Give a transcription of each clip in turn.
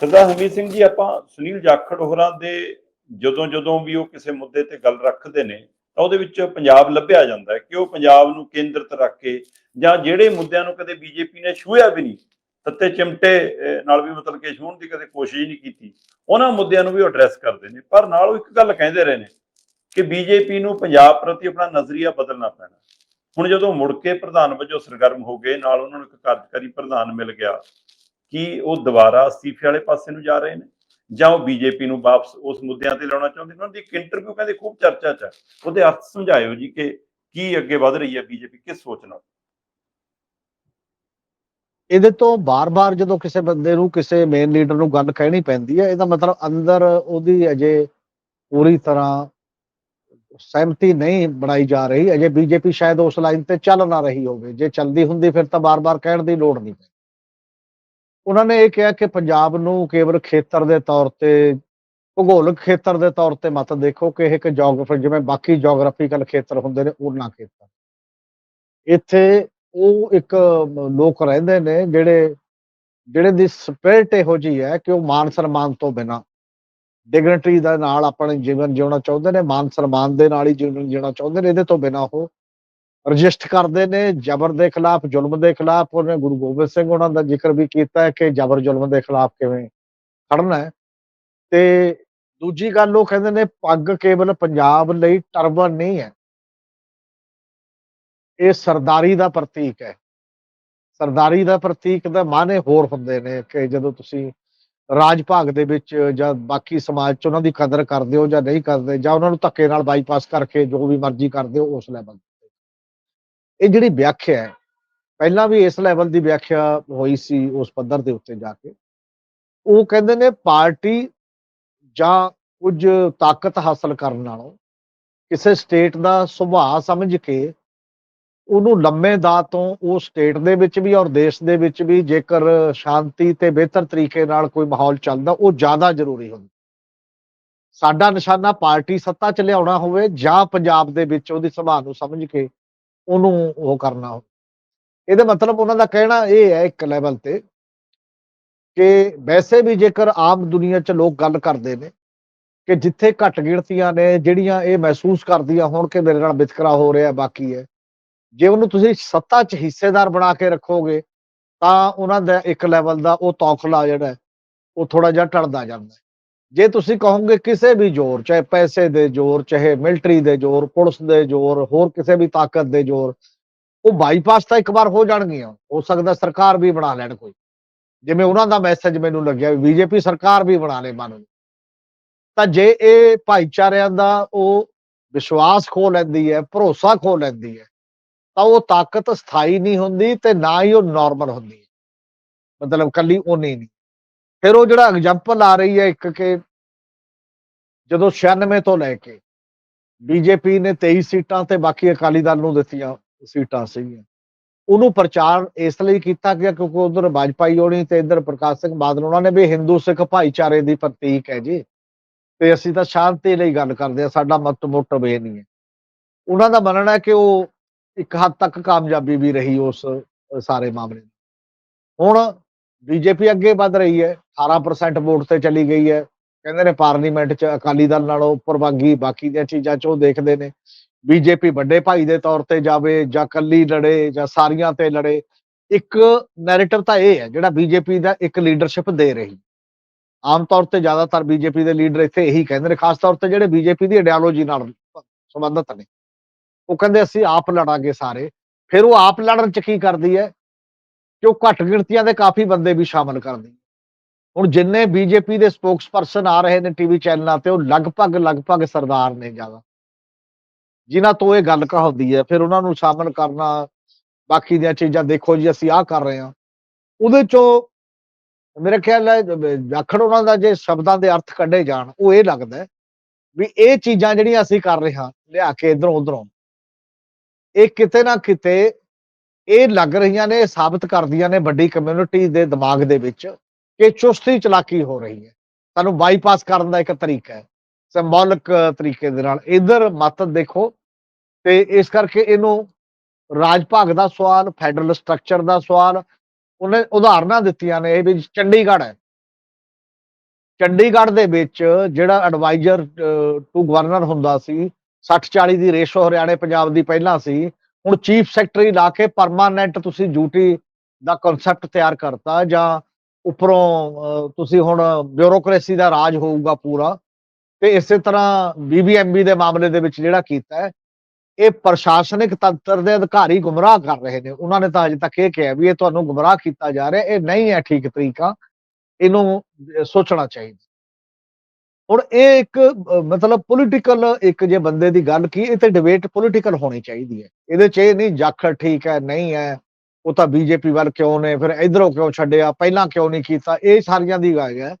ਸਰਦਾਰ ਹਮੀਤ ਸਿੰਘ ਜੀ, ਆਪਾਂ ਸੁਨੀਲ ਜਾਖੜ ਹੋਰਾਂ ਦੇ ਜਦੋਂ ਜਦੋਂ ਵੀ ਉਹ ਕਿਸੇ ਮੁੱਦੇ ਤੇ ਗੱਲ ਰੱਖਦੇ ਨੇ, ਤਾਂ ਉਹਦੇ ਵਿੱਚ ਪੰਜਾਬ ਲੱਭਿਆ ਜਾਂਦਾ ਹੈ ਕਿ ਉਹ ਪੰਜਾਬ ਨੂੰ ਕੇਂਦਰਿਤ ਰੱਖ ਕੇ ਜਾਂ ਜਿਹੜੇ ਮੁੱਦਿਆਂ ਨੂੰ ਕਦੇ ਬੀਜੇਪੀ ਨੇ ਛੂਹਿਆ ਵੀ ਨਹੀਂ, ਤੱਤੇ ਚਿਮਟੇ ਨਾਲ ਵੀ ਮਤਲਬ ਕਿ ਛੂਹਣ ਦੀ ਕਦੇ ਕੋਸ਼ਿਸ਼ ਨਹੀਂ ਕੀਤੀ, ਉਹਨਾਂ ਮੁੱਦਿਆਂ ਨੂੰ ਵੀ ਉਹ ਐਡਰੈਸ ਕਰਦੇ ਨੇ। ਪਰ ਨਾਲ ਉਹ ਇੱਕ ਗੱਲ ਕਹਿੰਦੇ ਰਹੇ ਨੇ ਕਿ ਬੀਜੇਪੀ ਨੂੰ ਪੰਜਾਬ ਪ੍ਰਤੀ ਆਪਣਾ ਨਜ਼ਰੀਆ ਬਦਲਣਾ ਪੈਣਾ। ਹੁਣ ਜਦੋਂ ਮੁੜ ਕੇ ਪ੍ਰਧਾਨ ਵਜੋਂ ਸਰਗਰਮ ਹੋ ਗਏ, ਨਾਲ ਉਹਨਾਂ ਨੂੰ ਇੱਕ ਕਾਰਜਕਾਰੀ ਪ੍ਰਧਾਨ ਮਿਲ ਗਿਆ ਕਿ ਉਹ ਦੁਬਾਰਾ ਅਸਤੀਫੇ ਵਾਲੇ ਪਾਸੇ ਨੂੰ ਜਾ ਰਹੇ ਨੇ ਜਾਂ ਉਹ ਬੀਜੇਪੀ ਨੂੰ ਵਾਪਸ ਉਸ ਮੁੱਦਿਆਂ ਤੇ ਲਾਉਣਾ ਚਾਹੁੰਦੇ ਨੇ? ਉਹਨਾਂ ਦੀ ਇੰਟਰਵਿਊ ਕਹਿੰਦੇ ਖੂਬ ਚਰਚਾ ਚ ਉਹਦੇ ਅਰਥ ਸਮਝਾਇਓ ਜੀ ਕਿ ਕੀ ਅੱਗੇ ਵਧ ਰਹੀ ਹੈ ਬੀਜੇਪੀ, ਕਿਸ ਸੋਚ ਇਹਦੇ ਤੋਂ ਬਾਰ-ਬਾਰ ਜਦੋਂ ਕਿਸੇ ਬੰਦੇ ਨੂੰ, ਕਿਸੇ ਮੇਨ ਲੀਡਰ ਨੂੰ ਗੱਲ ਕਹਿਣੀ ਪੈਂਦੀ ਹੈ, ਇਹਦਾ ਮਤਲਬ ਅੰਦਰ ਉਹਦੀ ਅਜੇ ਪੂਰੀ ਤਰ੍ਹਾਂ ਸਹਿਮਤੀ ਨਹੀਂ ਬਣਾਈ ਜਾ ਰਹੀ। ਅਜੇ ਬੀਜੇਪੀ ਸ਼ਾਇਦ ਉਸ ਲਾਈਨ ਤੇ ਚੱਲ ਨਾ ਰਹੀ ਹੋਵੇ। ਜੇ ਚੱਲਦੀ ਹੁੰਦੀ ਫਿਰ ਤਾਂ ਬਾਰ-ਬਾਰ ਕਹਿਣ ਦੀ ਲੋੜ ਨਹੀਂ ਪੈਂਦੀ। ਉਹਨਾਂ ਨੇ ਇਹ ਕਿਹਾ ਕਿ ਪੰਜਾਬ ਨੂੰ ਕੇਵਲ ਖੇਤਰ ਦੇ ਤੌਰ ਤੇ, ਭੂਗੋਲਿਕ ਖੇਤਰ ਦੇ ਤੌਰ ਤੇ ਮਤ ਦੇਖੋ ਕਿ ਇਹ ਇੱਕ ਜੀਓਗ੍ਰਾਫੀ ਜਿਵੇਂ ਬਾਕੀ ਜੀਓਗ੍ਰਾਫੀਕਲ ਖੇਤਰ ਹੁੰਦੇ ਨੇ, ਉਹਨਾਂ ਖੇਤਰ। ਇੱਥੇ ਉਹ ਇੱਕ ਲੋਕ ਰਹਿੰਦੇ ਨੇ ਜਿਹੜੇ ਜਿਹੜੇ ਦੀ ਸਪਿਰਿਟ ਇਹੋ ਜੀ ਹੈ ਕਿ ਉਹ ਮਾਨ ਸਨਮਾਨ ਤੋਂ ਬਿਨਾ ਡਿਗਨਿਟੀ ਦਾ ਨਾਲ ਆਪਣਾ ਜੀਵਨ ਜਿਉਣਾ ਚਾਹੁੰਦੇ ਨੇ, ਮਾਨ ਸਨਮਾਨ ਦੇ ਨਾਲ ਹੀ ਜੀਵਨ ਜਿਉਣਾ ਚਾਹੁੰਦੇ ਨੇ, ਇਹਦੇ ਤੋਂ ਬਿਨਾ ਉਹ ਰਜਿਸਟ ਕਰਦੇ ਨੇ, ਜ਼ਬਰ ਦੇ ਖਿਲਾਫ, ਜ਼ੁਲਮ ਦੇ ਖਿਲਾਫ, ਉਹਨੇ ਗੁਰੂ ਗੋਬਿੰਦ ਸਿੰਘ ਉਹਨਾਂ ਦਾ ਜ਼ਿਕਰ ਵੀ ਕੀਤਾ ਹੈ ਕਿ ਜ਼ਬਰ ਜ਼ੁਲਮ ਦੇ ਖਿਲਾਫ ਕਿਵੇਂ ਖੜਨਾ ਹੈ। ਤੇ ਦੂਜੀ ਗੱਲ ਉਹ ਕਹਿੰਦੇ ਨੇ, ਪੱਗ ਕੇਵਲ ਪੰਜਾਬ ਲਈ ਟਰਬਨ ਨਹੀਂ ਹੈ। ਇਹ ਸਰਦਾਰੀ ਦਾ ਪ੍ਰਤੀਕ ਹੈ। ਸਰਦਾਰੀ ਦਾ ਪ੍ਰਤੀਕ ਦਾ ਮਾਨੇ ਹੋਰ ਹੁੰਦੇ ਨੇ ਕਿ ਜਦੋਂ ਤੁਸੀਂ ਰਾਜ ਭਾਗ ਦੇ ਵਿੱਚ ਜਾਂ ਬਾਕੀ ਸਮਾਜ 'ਚ ਉਹਨਾਂ ਦੀ ਕਦਰ ਕਰਦੇ ਹੋ ਜਾਂ ਨਹੀਂ ਕਰਦੇ, ਜਾਂ ਉਹਨਾਂ ਨੂੰ ਧੱਕੇ ਨਾਲ ਬਾਈਪਾਸ ਕਰਕੇ ਜੋ ਵੀ ਮਰਜ਼ੀ ਕਰਦੇ ਹੋ, ਉਸ ਲੈਵਲ ਇਹ ਜਿਹੜੀ ਵਿਆਖਿਆ ਹੈ, ਪਹਿਲਾਂ ਵੀ ਇਸ ਲੈਵਲ ਦੀ ਵਿਆਖਿਆ ਹੋਈ ਸੀ ਉਸ ਪੱਧਰ ਦੇ ਉੱਤੇ ਜਾ ਕੇ। ਉਹ ਕਹਿੰਦੇ ਨੇ ਪਾਰਟੀ ਜਾਂ ਕੁਝ ਤਾਕਤ ਹਾਸਲ ਕਰਨ ਨਾਲੋਂ ਕਿਸੇ ਸਟੇਟ ਦਾ ਸੁਭਾਅ ਸਮਝ ਕੇ ਉਹਨੂੰ ਲੰਮੇ ਦਾ ਤੋਂ ਉਹ ਸਟੇਟ ਦੇ ਵਿੱਚ ਵੀ ਔਰ ਦੇਸ਼ ਦੇ ਵਿੱਚ ਵੀ ਜੇਕਰ ਸ਼ਾਂਤੀ ਤੇ ਬਿਹਤਰ ਤਰੀਕੇ ਨਾਲ ਕੋਈ ਮਾਹੌਲ ਚੱਲਦਾ, ਉਹ ਜ਼ਿਆਦਾ ਜ਼ਰੂਰੀ ਹੁੰਦਾ। ਸਾਡਾ ਨਿਸ਼ਾਨਾ ਪਾਰਟੀ ਸੱਤਾ 'ਚ ਲਿਆਉਣਾ ਹੋਵੇ ਜਾਂ ਪੰਜਾਬ ਦੇ ਵਿੱਚ ਉਹਦੀ ਸੁਭਾਅ ਨੂੰ ਸਮਝ ਕੇ ਉਹਨੂੰ ਉਹ ਕਰਨਾ ਹੋਵੇ ਇਹਦਾ ਮਤਲਬ ਉਹਨਾਂ ਦਾ ਕਹਿਣਾ ਇਹ ਹੈ ਇੱਕ ਲੈਵਲ ਤੇ ਕਿ ਵੈਸੇ ਵੀ ਜੇਕਰ ਆਮ ਦੁਨੀਆ 'ਚ ਲੋਕ ਗੱਲ ਕਰਦੇ ਨੇ ਕਿ ਜਿੱਥੇ ਘੱਟ ਗਿਣਤੀਆਂ ਨੇ, ਜਿਹੜੀਆਂ ਇਹ ਮਹਿਸੂਸ ਕਰਦੀਆਂ ਹੋਣ ਕਿ ਮੇਰੇ ਨਾਲ ਵਿਤਕਰਾ ਹੋ ਰਿਹਾ ਬਾਕੀ ਹੈ, ਜੇ ਉਹਨੂੰ ਤੁਸੀਂ ਸੱਤਾ 'ਚ ਹਿੱਸੇਦਾਰ ਬਣਾ ਕੇ ਰੱਖੋਗੇ, ਤਾਂ ਉਹਨਾਂ ਦਾ ਇੱਕ ਲੈਵਲ ਦਾ ਉਹ ਤੌਖਲਾ ਜਿਹੜਾ ਉਹ ਥੋੜਾ ਜਿਹਾ ਟਲਦਾ ਜਾਂਦਾ ਜੇ ਤੁਸੀਂ ਕਹੋਗੇ ਕਿਸੇ ਵੀ ਜ਼ੋਰ, ਚਾਹੇ ਪੈਸੇ ਦੇ ਜ਼ੋਰ, ਚਾਹੇ ਮਿਲਟਰੀ ਦੇ ਜ਼ੋਰ, ਪੁਲਿਸ ਦੇ ਜ਼ੋਰ, ਹੋਰ ਕਿਸੇ ਵੀ ਤਾਕਤ ਦੇ ਜ਼ੋਰ, ਉਹ ਬਾਈਪਾਸ ਤਾਂ ਇੱਕ ਵਾਰ ਹੋ ਜਾਣਗੀਆਂ। ਹੋ ਸਕਦਾ ਸਰਕਾਰ ਵੀ ਬਣਾ ਲੈਣ ਕੋਈ। ਜਿਵੇਂ ਉਹਨਾਂ ਦਾ ਮੈਸੇਜ ਮੈਨੂੰ ਲੱਗਿਆ ਬੀਜੇਪੀ ਸਰਕਾਰ ਵੀ ਬਣਾ ਲੇ ਮੰਨ ਤਾਂ ਜੇ ਇਹ ਭਾਈਚਾਰਿਆਂ ਦਾ ਉਹ ਵਿਸ਼ਵਾਸ ਖੋ ਲੈਂਦੀ ਹੈ, ਭਰੋਸਾ ਖੋ ਲੈਂਦੀ ਹੈ, ਤਾਂ ਉਹ ਤਾਕਤ ਸਥਾਈ ਨਹੀਂ ਹੁੰਦੀ ਤੇ ਨਾ ਹੀ ਉਹ ਨਾਰਮਲ ਹੁੰਦੀ ਹੈ। ਮਤਲਬ ਕੱਲੀ ਉਹ ਨਹੀਂ। ਫਿਰ ਉਹ ਜਿਹੜਾ ਐਗਜ਼ਾਮਪਲ ਆ ਰਹੀ ਹੈ ਇੱਕ ਕਿ ਜਦੋਂ 96 ਤੋਂ ਲੈ ਕੇ ਬੀਜੇਪੀ ਨੇ 23 ਸੀਟਾਂ ਤੇ ਬਾਕੀ ਅਕਾਲੀ ਦਲ ਨੂੰ ਦਿੱਤੀਆਂ ਸੀਟਾਂ ਸੀਗੀਆਂ, ਉਹਨੂੰ ਪ੍ਰਚਾਰ ਇਸ ਲਈ ਕੀਤਾ ਗਿਆ ਕਿਉਂਕਿ ਉਧਰ ਵਾਜਪਾਈ ਹੋਣੀ ਤੇ ਇੱਧਰ ਪ੍ਰਕਾਸ਼ ਸਿੰਘ ਬਾਦਲ, ਉਹਨਾਂ ਨੇ ਵੀ ਹਿੰਦੂ ਸਿੱਖ ਭਾਈਚਾਰੇ ਦੀ ਪ੍ਰਤੀਕ ਹੈ ਜੀ ਤੇ ਅਸੀਂ ਤਾਂ ਸ਼ਾਂਤੀ ਲਈ ਗੱਲ ਕਰਦੇ ਆ ਸਾਡਾ ਮਤ ਮੋਟ ਇਹ ਨਹੀਂ ਹੈ ਉਹਨਾਂ ਦਾ ਮੰਨਣਾ ਹੈ ਕਿ ਉਹ ਇੱਕ ਹੱਦ ਤੱਕ ਕਾਮਯਾਬੀ ਵੀ ਰਹੀ ਉਸ ਸਾਰੇ ਮਾਮਲੇ 'ਚ। ਹੁਣ ਬੀਜੇਪੀ ਅੱਗੇ ਵੱਧ ਰਹੀ ਹੈ 18% ਵੋਟ ਤੇ ਚਲੀ ਗਈ ਹੈ। ਕਹਿੰਦੇ ਨੇ ਪਾਰਲੀਮੈਂਟ 'ਚ ਅਕਾਲੀ ਦਲ ਨਾਲੋਂ ਪ੍ਰਵਾਗੀ ਬਾਕੀ ਦੀਆਂ ਚੀਜ਼ਾਂ 'ਚ ਉਹ ਦੇਖਦੇ ਨੇ। ਬੀਜੇਪੀ ਵੱਡੇ ਭਾਈ ਦੇ ਤੌਰ ਤੇ ਜਾਵੇ ਜਾਂ ਕੱਲੀ ਲੜੇ ਜਾਂ ਸਾਰੀਆਂ ਤੇ ਲੜੇ, ਇੱਕ ਨੈਰੇਟਿਵ ਤਾਂ ਇਹ ਹੈ, ਜਿਹੜਾ ਬੀਜੇਪੀ ਦਾ ਇੱਕ ਲੀਡਰਸ਼ਿਪ ਦੇ ਰਹੀ। ਆਮ ਤੌਰ ਤੇ ਜ਼ਿਆਦਾਤਰ ਬੀਜੇਪੀ ਦੇ ਲੀਡਰ ਇੱਥੇ ਇਹੀ ਕਹਿੰਦੇ ਨੇ, ਖਾਸ ਤੌਰ ਤੇ ਜਿਹੜੇ ਬੀਜੇਪੀ ਦੀ ਆਈਡੀਓਲੋਜੀ ਨਾਲ ਸੰਬੰਧਿਤ ਨੇ। ਉਹ ਕਹਿੰਦੇ ਅਸੀਂ ਆਪ ਲੜਾਂਗੇ ਸਾਰੇ। ਫਿਰ ਉਹ ਆਪ ਲੜਨ ਚ ਕੀ ਕਰਦੀ ਹੈ? ਕਿ ਉਹ ਘੱਟ ਗਿਣਤੀਆਂ ਦੇ ਕਾਫੀ ਬੰਦੇ ਵੀ ਸ਼ਾਮਲ ਕਰਦੀ ਹੁਣ ਜਿੰਨੇ ਬੀਜੇਪੀ ਦੇ ਸਪੋਕਸਪਰਸਨ ਆ ਰਹੇ ਨੇ ਟੀਵੀ ਚੈਨਲਾਂ ਤੇ, ਉਹ ਲਗਭਗ ਲਗਭਗ ਸਰਦਾਰ ਨੇ ਜ਼ਿਆਦਾ। ਜਿਨ੍ਹਾਂ ਤੋਂ ਇਹ ਗੱਲ ਕਹਾਉਂਦੀ ਹੈ, ਫਿਰ ਉਹਨਾਂ ਨੂੰ ਸ਼ਾਮਲ ਕਰਨਾ, ਬਾਕੀ ਦੀਆਂ ਚੀਜ਼ਾਂ ਦੇਖੋ ਜੀ, ਅਸੀਂ ਆਹ ਕਰ ਰਹੇ ਹਾਂ। ਉਹਦੇ ਚੋਂ ਮੇਰੇ ਖਿਆਲ ਹੈ ਜਾਖੜ ਉਹਨਾਂ ਦਾ ਜੇ ਸ਼ਬਦਾਂ ਦੇ ਅਰਥ ਕੱਢੇ ਜਾਣ, ਉਹ ਇਹ ਲੱਗਦਾ ਵੀ ਇਹ ਚੀਜ਼ਾਂ ਜਿਹੜੀਆਂ ਅਸੀਂ ਕਰ ਰਹੇ ਹਾਂ, ਲਿਆ ਕੇ ਇਧਰੋਂ ਉਧਰੋਂ ਇਹ ਕਿਤੇ ਨਾ ਕਿਤੇ ਇਹ ਲੱਗ ਰਹੀਆਂ ਨੇ, ਇਹ ਸਾਬਤ ਕਰਦੀਆਂ ਨੇ ਵੱਡੀ ਕਮਿਊਨਿਟੀ ਦੇ ਦਿਮਾਗ ਦੇ ਵਿੱਚ ਕਿ ਚੁਸਤੀ ਚਲਾਕੀ ਹੋ ਰਹੀ ਹੈ। ਸਾਨੂੰ ਬਾਈਪਾਸ ਕਰਨ ਦਾ ਇੱਕ ਤਰੀਕਾ ਹੈ। ਸਿੰਬੋਲਿਕ ਤਰੀਕੇ ਦੇ ਨਾਲ ਇਧਰ ਮਤ ਦੇਖੋ ਤੇ ਇਸ ਕਰਕੇ ਇਹਨੂੰ ਰਾਜ ਭਾਗ ਦਾ ਸਵਾਲ ਫੈਡਰਲ ਸਟਰਕਚਰ ਦਾ ਸਵਾਲ, ਉਹਨੇ ਉਦਾਹਰਨਾਂ ਦਿੱਤੀਆਂ ਨੇ, ਇਹ ਵੀ ਚੰਡੀਗੜ੍ਹ ਹੈ। ਚੰਡੀਗੜ੍ਹ ਦੇ ਵਿੱਚ ਜਿਹੜਾ ਐਡਵਾਈਜ਼ਰ ਟੂ ਗਵਰਨਰ ਹੁੰਦਾ ਸੀ 60 40 ਦੀ ਰੇਸ਼ੋ ਹਰਿਆਣੇ ਪੰਜਾਬ ਦੀ ਪਹਿਲਾਂ ਸੀ ਹੁਣ ਚੀਫ ਸੈਕਟਰੀ ਲਾ ਕੇ ਪਰਮਾਨੈਂਟ ਤੁਸੀਂ ਡਿਊਟੀ ਦਾ ਕਨਸੈਪਟ ਤਿਆਰ ਕਰਤਾ ਜਾਂ ਉੱਪਰੋਂ ਤੁਸੀਂ ਹੁਣ ਬਿਊਰੋਕ੍ਰੇਸੀ ਦਾ ਰਾਜ ਹੋਊਗਾ ਪੂਰਾ, ਤੇ ਇਸੇ ਤਰ੍ਹਾਂ ਬੀਬੀਐਮਬੀ ਦੇ ਮਾਮਲੇ ਦੇ ਵਿੱਚ ਜਿਹੜਾ ਕੀਤਾ ਹੈ, ਇਹ ਪ੍ਰਸ਼ਾਸਨਿਕ ਤੰਤਰ ਦੇ ਅਧਿਕਾਰੀ ਗੁੰਮਰਾਹ ਕਰ ਰਹੇ ਨੇ। ਉਹਨਾਂ ਨੇ ਤਾਂ ਅਜੇ ਤੱਕ ਇਹ ਕਿਹਾ ਵੀ ਇਹ ਤੁਹਾਨੂੰ ਗੁੰਮਰਾਹ ਕੀਤਾ ਜਾ ਰਿਹਾ, ਇਹ ਨਹੀਂ ਹੈ ਠੀਕ ਤਰੀਕਾ, ਇਹਨੂੰ ਸੋਚਣਾ ਚਾਹੀਦਾ। ਹੁਣ ਇਹ ਇੱਕ ਮਤਲਬ ਪੋਲੀਟੀਕਲ ਇੱਕ ਜੇ ਬੰਦੇ ਦੀ ਗੱਲ ਕੀ ਇਹ ਤੇ ਡਿਬੇਟ ਪੋਲੀਟੀਕਲ ਹੋਣੀ ਚਾਹੀਦੀ ਹੈ। ਇਹਦੇ ਚ ਇਹ ਨਹੀਂ ਜਾਖੜ ਠੀਕ ਹੈ, ਨਹੀਂ ਹੈ, ਉਹ ਤਾਂ ਬੀਜੇਪੀ ਵੱਲ ਕਿਉਂ ਨੇ, ਫਿਰ ਇਧਰੋਂ ਕਿਉਂ ਛੱਡਿਆ, ਪਹਿਲਾਂ ਕਿਉਂ ਨਹੀਂ ਕੀਤਾ, ਇਹ ਸਾਰੀਆਂ ਦੀ ਗੱਲ ਹੈ।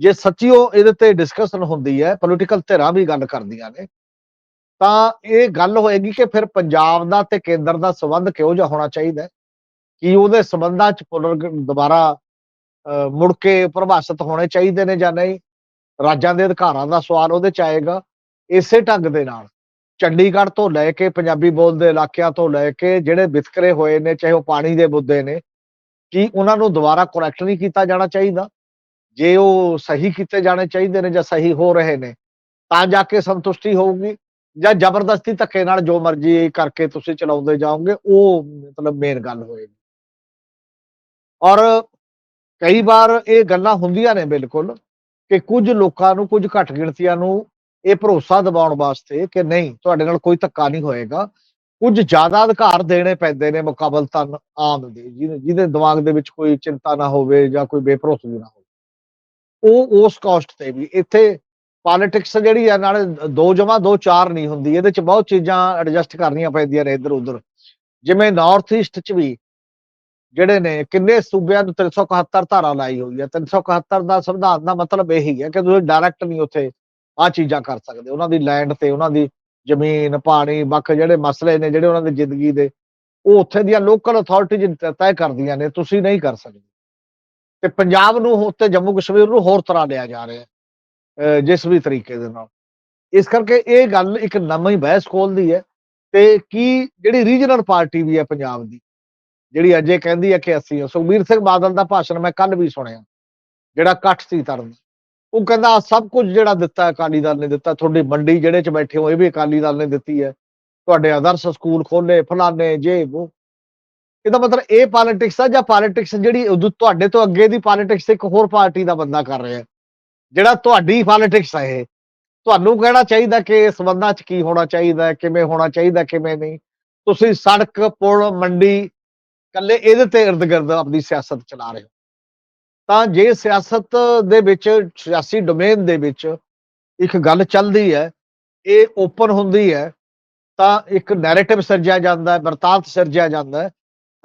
ਜੇ ਸੱਚੀਓ ਇਹਦੇ ਤੇ ਡਿਸਕਸ਼ਨ ਹੁੰਦੀ ਹੈ ਪੋਲੀਟੀਕਲ ਧਿਰਾਂ ਵੀ ਗੱਲ ਕਰਦੀਆਂ ਨੇ, ਤਾਂ ਇਹ ਗੱਲ ਹੋਏਗੀ ਕਿ ਫਿਰ ਪੰਜਾਬ ਦਾ ਤੇ ਕੇਂਦਰ ਦਾ ਸੰਬੰਧ ਕਿਹੋ ਜਿਹਾ ਹੋਣਾ ਚਾਹੀਦਾ ਹੈ? ਕਿ ਉਹਦੇ ਸੰਬੰਧਾਂ ਚ ਪੁਨਰ ਦੁਬਾਰਾ ਮੁੜ ਕੇ ਪਰਿਭਾਸ਼ਿਤ ਹੋਣੇ ਚਾਹੀਦੇ ਨੇ ਜਾਂ ਨਹੀਂ? ਰਾਜਾਂ ਦੇ ਅਧਿਕਾਰਾਂ ਦਾ ਸਵਾਲ ਉਹਦੇ ਚ ਆਏਗਾ, ਇਸੇ ਢੰਗ ਦੇ ਨਾਲ। ਚੰਡੀਗੜ੍ਹ ਤੋਂ ਲੈ ਕੇ ਪੰਜਾਬੀ ਬੋਲਦੇ ਇਲਾਕਿਆਂ ਤੋਂ ਲੈ ਕੇ ਜਿਹੜੇ ਵਿਤਕਰੇ ਹੋਏ ਨੇ, ਚਾਹੇ ਉਹ ਪਾਣੀ ਦੇ ਮੁੱਦੇ ਨੇ, ਕਿ ਉਹਨਾਂ ਨੂੰ ਦੁਬਾਰਾ ਕਰੈਕਟ ਨਹੀਂ ਕੀਤਾ ਜਾਣਾ ਚਾਹੀਦਾ? ਜੇ ਉਹ ਸਹੀ ਕੀਤੇ ਜਾਣੇ ਚਾਹੀਦੇ ਨੇ ਜਾਂ ਸਹੀ ਹੋ ਰਹੇ ਨੇ, ਤਾਂ ਜਾ ਕੇ ਸੰਤੁਸ਼ਟੀ ਹੋਊਗੀ ਜਾਂ ਜ਼ਬਰਦਸਤੀ ਧੱਕੇ ਨਾਲ ਜੋ ਮਰਜ਼ੀ ਕਰਕੇ ਤੁਸੀਂ ਚਲਾਉਂਦੇ ਜਾਓਗੇ, ਉਹ ਮਤਲਬ ਮੇਨ ਗੱਲ ਹੋਏਗੀ। ਔਰ ਕਈ ਵਾਰ ਇਹ ਗੱਲਾਂ ਹੁੰਦੀਆਂ ਨੇ ਬਿਲਕੁਲ ਕਿ ਕੁਝ ਲੋਕਾਂ ਨੂੰ, ਕੁਝ ਘੱਟ ਗਿਣਤੀਆਂ ਨੂੰ ਇਹ ਭਰੋਸਾ ਦਿਵਾਉਣ ਵਾਸਤੇ ਕਿ ਨਹੀਂ, ਤੁਹਾਡੇ ਨਾਲ ਕੋਈ ਧੱਕਾ ਨਹੀਂ ਹੋਏਗਾ। ਕੁਝ ਜ਼ਿਆਦਾ ਅਧਿਕਾਰ ਦੇਣੇ ਪੈਂਦੇ ਨੇ ਮੁਕਾਬਲਤਨ ਆਮ ਦੇ, ਜਿਹਦੇ ਜਿਹਦੇ ਦਿਮਾਗ ਦੇ ਵਿੱਚ ਕੋਈ ਚਿੰਤਾ ਨਾ ਹੋਵੇ ਜਾਂ ਕੋਈ ਬੇਭਰੋਸਗੀ ਨਾ ਹੋਵੇ। ਉਹ, ਉਸ ਕਾਸਟ ਤੇ ਵੀ। ਇੱਥੇ ਪੋਲਿਟਿਕਸ ਜਿਹੜੀ ਆ, ਨਾਲੇ ਦੋ ਜਮਾ, ਦੋ ਚਾਰ ਨਹੀਂ ਹੁੰਦੀ। ਇਹਦੇ ਚ ਬਹੁਤ ਚੀਜ਼ਾਂ ਐਡਜਸਟ ਕਰਨੀਆਂ ਪੈਂਦੀਆਂ ਨੇ ਇੱਧਰ ਉੱਧਰ ਜਿਵੇਂ ਨਾਰਥ ਈਸਟ ਚ ਵੀ ਜਿਹੜੇ ਨੇ, ਕਿੰਨੇ ਸੂਬਿਆਂ ਨੂੰ 371 ਧਾਰਾ ਲਾਈ ਹੋਈ ਹੈ। 371 ਦਾ ਸੰਵਿਧਾਨ ਦਾ ਮਤਲਬ ਇਹੀ ਹੈ ਕਿ ਤੁਸੀਂ ਡਾਇਰੈਕਟ ਨਹੀਂ ਉੱਥੇ ਆ ਚੀਜ਼ਾਂ ਕਰ ਸਕਦੇ। ਉਹਨਾਂ ਦੀ ਲੈਂਡ ਤੇ, ਉਹਨਾਂ ਦੀ ਜ਼ਮੀਨ, ਪਾਣੀ, ਵੱਖ ਜਿਹੜੇ ਮਸਲੇ ਨੇ, ਜਿਹੜੇ ਉਹਨਾਂ ਦੀ ਜ਼ਿੰਦਗੀ ਦੇ, ਉਹ ਉੱਥੇ ਦੀਆਂ ਲੋਕਲ ਅਥਾਰਟੀਜ਼ ਤੈਅ ਕਰਦੀਆਂ ਨੇ, ਤੁਸੀਂ ਨਹੀਂ ਕਰ ਸਕਦੇ। ਤੇ ਪੰਜਾਬ ਨੂੰ ਉੱਤੇ ਜੰਮੂ ਕਸ਼ਮੀਰ ਨੂੰ ਹੋਰ ਤਰ੍ਹਾਂ ਲਿਆ ਜਾ ਰਿਹਾ ਹੈ ਜਿਸ ਵੀ ਤਰੀਕੇ ਦੇ ਨਾਲ। ਇਸ ਕਰਕੇ ਇਹ ਗੱਲ ਇੱਕ ਨਵੀਂ ਬਹਿਸ ਖੋਲਦੀ ਹੈ ਤੇ ਕੀ ਜਿਹੜੀ ਰੀਜਨਲ ਪਾਰਟੀ ਵੀ ਹੈ ਪੰਜਾਬ ਦੀ ਜਿਹੜੀ ਅਜੇ ਕਹਿੰਦੀ ਹੈ ਕਿ ਅਸੀਂ ਸੁਖਬੀਰ ਸਿੰਘ ਬਾਦਲ ਦਾ ਭਾਸ਼ਣ ਮੈਂ ਕੱਲ ਵੀ ਸੁਣਿਆ, ਜਿਹੜਾ ਇਕੱਠ ਸੀ ਤਰਨ ਉਹ ਕਹਿੰਦਾ ਸਭ ਕੁਝ ਜਿਹੜਾ ਦਿੱਤਾ ਅਕਾਲੀ ਦਲ ਨੇ ਦਿੱਤਾ, ਤੁਹਾਡੀ ਮੰਡੀ ਜਿਹੜੇ ਚ ਬੈਠੇ ਹੋ, ਇਹ ਵੀ ਅਕਾਲੀ ਦਲ ਨੇ ਦਿੱਤੀ ਹੈ। ਤੁਹਾਡੇ ਆਦਰਸ਼ ਸਕੂਲ ਖੋਲੇ ਫਲਾਣੇ, ਜੇ ਉਹ ਇਹਦਾ ਮਤਲਬ ਇਹ ਪੋਲਿਟਿਕਸ ਆ ਜਾਂ ਪੋਲਿਟਿਕਸ ਜਿਹੜੀ ਉਦੋਂ ਤੁਹਾਡੇ ਤੋਂ ਅੱਗੇ ਦੀ ਪੋਲਿਟਿਕਸ ਇੱਕ ਹੋਰ ਪਾਰਟੀ ਦਾ ਬੰਦਾ ਕਰ ਰਿਹਾ ਜਿਹੜਾ ਤੁਹਾਡੀ ਪੋਲਿਟਿਕਸ ਹੈ ਇਹ। ਤੁਹਾਨੂੰ ਕਹਿਣਾ ਚਾਹੀਦਾ ਕਿ ਇਸ ਸੰਬੰਧਾਂ 'ਚ ਕੀ ਹੋਣਾ ਚਾਹੀਦਾ ਕਿਵੇਂ ਹੋਣਾ ਚਾਹੀਦਾ, ਕਿਵੇਂ ਨਹੀਂ? ਤੁਸੀਂ ਸੜਕ, ਪੁਲ, ਮੰਡੀ ਕੱਲੇ ਇਹਦੇ ਤੇ ਇਰਦ ਗਿਰਦ ਆਪਣੀ ਸਿਆਸਤ ਚਲਾ ਰਹੇ ਹੋ। ਤਾਂ ਜੇ ਸਿਆਸਤ ਦੇ ਵਿੱਚ, ਸਿਆਸੀ ਡੋਮੇਨ ਦੇ ਵਿੱਚ ਇੱਕ ਗੱਲ ਚੱਲਦੀ ਹੈ, ਇਹ ਓਪਨ ਹੁੰਦੀ ਹੈ, ਤਾਂ ਇੱਕ ਨੈਰੇਟਿਵ ਸਿਰਜਿਆ ਜਾਂਦਾ ਹੈ, ਵਰਤਾਂਤ ਸਿਰਜਿਆ ਜਾਂਦਾ ਹੈ,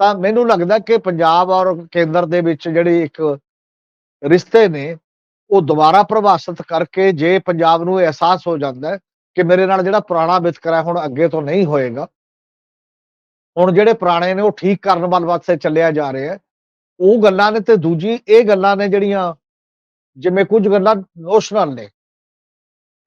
ਤਾਂ ਮੈਨੂੰ ਲੱਗਦਾ ਕਿ ਪੰਜਾਬ ਔਰ ਕੇਂਦਰ ਦੇ ਵਿੱਚ ਜਿਹੜੀ ਇੱਕ ਰਿਸ਼ਤੇ ਨੇ, ਉਹ ਦੁਬਾਰਾ ਪ੍ਰਭਾਸ਼ਿਤ ਕਰਕੇ ਜੇ ਪੰਜਾਬ ਨੂੰ ਅਹਿਸਾਸ ਹੋ ਜਾਂਦਾ ਹੈ ਕਿ ਮੇਰੇ ਨਾਲ ਜਿਹੜਾ ਪੁਰਾਣਾ ਵਿਤਕਰਾ ਹੁਣ ਅੱਗੇ ਤੋਂ ਨਹੀਂ ਹੋਏਗਾ ਹੁਣ ਜਿਹੜੇ ਪੁਰਾਣੇ ਨੇ ਉਹ ਠੀਕ ਕਰਨ ਵੱਲ ਵਾਸਤੇ ਚੱਲਿਆ ਜਾ ਰਿਹਾ ਉਹ ਗੱਲਾਂ ਨੇ ਤੇ ਦੂਜੀ ਇਹ ਗੱਲਾਂ ਨੇ ਜਿਹੜੀਆਂ ਜਿਵੇਂ ਕੁਝ ਗੱਲਾਂ ਨੋਸ਼ਨਲ ਨੇ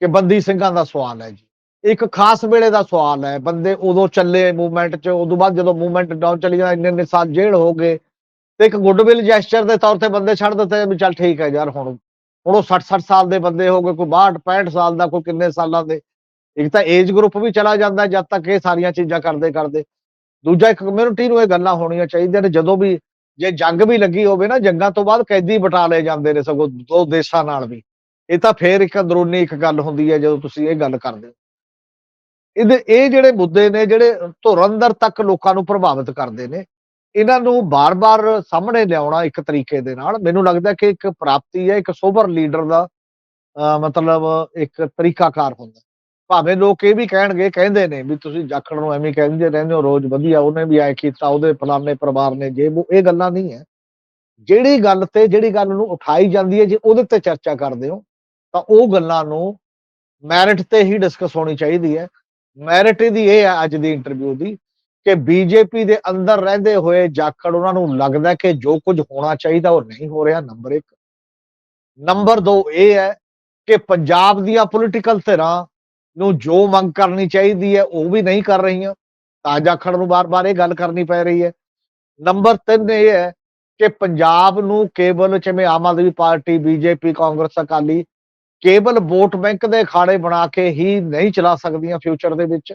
ਕਿ ਬੰਦੀ ਸਿੰਘਾਂ ਦਾ ਸਵਾਲ ਹੈ ਜੀ। ਇੱਕ ਖਾਸ ਵੇਲੇ ਦਾ ਸਵਾਲ ਹੈ, ਬੰਦੇ ਉਦੋਂ ਚੱਲੇ ਮੂਵਮੈਂਟ 'ਚ, ਉਦੋਂ ਬਾਅਦ ਜਦੋਂ ਮੂਵਮੈਂਟ ਡਾਊਨ ਚਲੀ ਜਾਂਦਾ ਇੰਨੇ ਇੰਨੇ ਸਾਲ ਜੇਲ੍ਹ ਹੋ ਗਏ ਤੇ ਇੱਕ ਗੁੱਡਵਿਲ ਜੈਸਚਰ ਦੇ ਤੌਰ ਤੇ ਬੰਦੇ ਛੱਡ ਦਿੱਤੇ ਵੀ ਚੱਲ ਠੀਕ ਹੈ ਯਾਰ ਹੁਣ ਹੁਣ ਉਹ 60 60 ਸਾਲ ਦੇ ਬੰਦੇ ਹੋ ਗਏ, ਕੋਈ 62 65 ਸਾਲ ਦਾ, ਕੋਈ ਕਿੰਨੇ ਸਾਲਾਂ ਦੇ। ਇੱਕ ਤਾਂ ਏਜ ਗਰੁੱਪ ਵੀ ਚਲਾ ਜਾਂਦਾ, ਜਦ ਤੱਕ ਇਹ ਸਾਰੀਆਂ ਚੀਜ਼ਾਂ ਕਰਦੇ ਕਰਦੇ ਦੂਜਾ ਇੱਕ ਕਮਿਊਨਿਟੀ ਨੂੰ ਇਹ ਗੱਲਾਂ ਹੋਣੀਆਂ ਚਾਹੀਦੀਆਂ ਨੇ, ਜਦੋਂ ਵੀ ਜੇ ਜੰਗ ਵੀ ਲੱਗੀ ਹੋਵੇ ਨਾ, ਜੰਗਾਂ ਤੋਂ ਬਾਅਦ ਕੈਦੀ ਬਟਾ ਲਏ ਜਾਂਦੇ ਨੇ ਸਗੋਂ ਦੋ ਦੇਸ਼ਾਂ ਨਾਲ ਵੀ। ਇਹ ਤਾਂ ਫੇਰ ਇੱਕ ਅੰਦਰੂਨੀ ਇੱਕ ਗੱਲ ਹੁੰਦੀ ਹੈ, ਜਦੋਂ ਤੁਸੀਂ ਇਹ ਗੱਲ ਕਰਦੇ ਹੋ। ਇਹਦੇ, ਇਹ ਜਿਹੜੇ ਮੁੱਦੇ ਨੇ, ਜਿਹੜੇ ਧੁਰ ਅੰਦਰ ਤੱਕ ਲੋਕਾਂ ਨੂੰ ਪ੍ਰਭਾਵਿਤ ਕਰਦੇ ਨੇ, ਇਹਨਾਂ ਨੂੰ ਬਾਰ-ਬਾਰ ਸਾਹਮਣੇ ਲਿਆਉਣਾ ਇੱਕ ਤਰੀਕੇ ਦੇ ਨਾਲ, ਮੈਨੂੰ ਲੱਗਦਾ ਕਿ ਇੱਕ ਪ੍ਰਾਪਤੀ ਹੈ, ਇੱਕ ਸੋਬਰ ਲੀਡਰ ਦਾ, ਅਹ ਮਤਲਬ ਇੱਕ ਤਰੀਕਾਕਾਰ ਹੁੰਦਾ। ਭਾਵੇਂ ਲੋਕ ਇਹ ਵੀ ਕਹਿਣਗੇ, ਕਹਿੰਦੇ ਨੇ ਵੀ ਤੁਸੀਂ ਜਾਖੜ ਨੂੰ ਐਵੇਂ ਕਹਿੰਦੇ ਰਹਿੰਦੇ ਹੋ, ਰੋਜ਼ ਵਧੀਆ ਉਹਨੇ ਵੀ ਐ ਕੀਤਾ, ਉਹਦੇ ਫਲਾਣੇ ਪਰਿਵਾਰ ਨੇ ਜੇ ਉਹ ਇਹ ਗੱਲਾਂ ਨਹੀਂ ਹੈ। ਜਿਹੜੀ ਗੱਲ ਤੇ, ਜਿਹੜੀ ਗੱਲ ਨੂੰ ਉਠਾਈ ਜਾਂਦੀ ਹੈ, ਜੇ ਉਹਦੇ ਤੇ ਚਰਚਾ ਕਰਦੇ ਹੋ, ਤਾਂ ਉਹ ਗੱਲਾਂ ਨੂੰ ਮੈਰਿਟ ਤੇ ਹੀ ਡਿਸਕਸ ਹੋਣੀ ਚਾਹੀਦੀ ਹੈ। ਮੈਰਿਟ ਦੀ ਇਹ ਹੈ ਅੱਜ ਦੀ ਇੰਟਰਵਿਊ ਦੀ ਕਿ ਬੀਜੇਪੀ ਦੇ ਅੰਦਰ ਰਹਿੰਦੇ ਹੋਏ ਜਾਖੜ ਉਹਨਾਂ ਨੂੰ ਲੱਗਦਾ ਕਿ ਜੋ ਕੁਝ ਹੋਣਾ ਚਾਹੀਦਾ ਉਹ ਨਹੀਂ ਹੋ ਰਿਹਾ, ਨੰਬਰ 1 ਨੰਬਰ 2 ਇਹ ਹੈ ਕਿ ਪੰਜਾਬ ਦੀਆਂ ਪੋਲੀਟੀਕਲ ਧਿਰਾਂ ਨੂੰ ਜੋ ਮੰਗ ਕਰਨੀ ਚਾਹੀਦੀ ਹੈ, ਉਹ ਵੀ ਨਹੀਂ ਕਰ ਰਹੀਆਂ। ਤਾਂ ਜਾਖੜ ਨੂੰ ਬਾਰ-ਬਾਰ ਇਹ ਗੱਲ ਕਰਨੀ ਪੈ ਰਹੀ ਹੈ। ਨੰਬਰ 3 ਇਹ ਹੈ ਕਿ ਪੰਜਾਬ ਨੂੰ ਕੇਵਲ ਜਿਵੇਂ Aam Aadmi Party, BJP, Congress, Akali ਕੇਵਲ ਵੋਟ ਬੈਂਕ ਦੇ ਅਖਾੜੇ ਬਣਾ ਕੇ ਹੀ ਨਹੀਂ ਚਲਾ ਸਕਦੀਆਂ ਫਿਊਚਰ ਦੇ ਵਿੱਚ।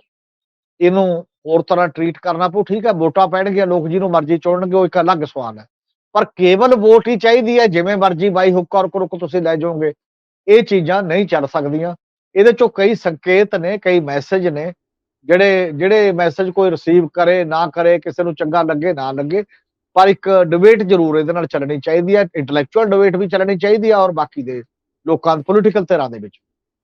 ਇਹਨੂੰ ਹੋਰ ਤਰ੍ਹਾਂ ਟਰੀਟ ਕਰਨਾ ਪਊ, ਠੀਕ ਹੈ, ਵੋਟਾਂ ਪੈਣਗੀਆਂ, ਲੋਕ ਜਿਹਨੂੰ ਮਰਜ਼ੀ ਚੁਣਨਗੇ, ਉਹ ਇੱਕ ਅਲੱਗ ਸਵਾਲ ਹੈ। ਪਰ ਕੇਵਲ ਵੋਟ ਹੀ ਚਾਹੀਦੀ ਹੈ, ਜਿਵੇਂ ਮਰਜ਼ੀ ਬਾਈ ਹੁੱਕ ਔਰ ਕਰੁੱਕ ਤੁਸੀਂ ਲੈ ਜਾਓਗੇ, ਇਹ ਚੀਜ਼ਾਂ ਨਹੀਂ ਚੱਲ ਸਕਦੀਆਂ। ਇਹਦੇ ਚੋਂ ਕਈ ਸੰਕੇਤ ਨੇ, ਕਈ ਮੈਸੇਜ ਨੇ, ਜਿਹੜੇ ਜਿਹੜੇ ਮੈਸੇਜ ਕੋਈ ਰਿਸੀਵ ਕਰੇ, ਨਾ ਕਰੇ, ਕਿਸੇ ਨੂੰ ਚੰਗਾ ਲੱਗੇ, ਨਾ ਲੱਗੇ, ਪਰ ਇੱਕ ਡਿਬੇਟ ਜ਼ਰੂਰ ਇਹਦੇ ਨਾਲ ਚੱਲਣੀ ਚਾਹੀਦੀ ਹੈ ਇੰਟੈਲੈਕਚੁਅਲ ਡਿਬੇਟ ਵੀ ਚੱਲਣੀ ਚਾਹੀਦੀ ਹੈ ਔਰ ਬਾਕੀ ਦੇ ਲੋਕਾਂ ਦੇ ਪੋਲੀਟੀਕਲ ਧਿਰਾਂ ਦੇ ਵਿੱਚ।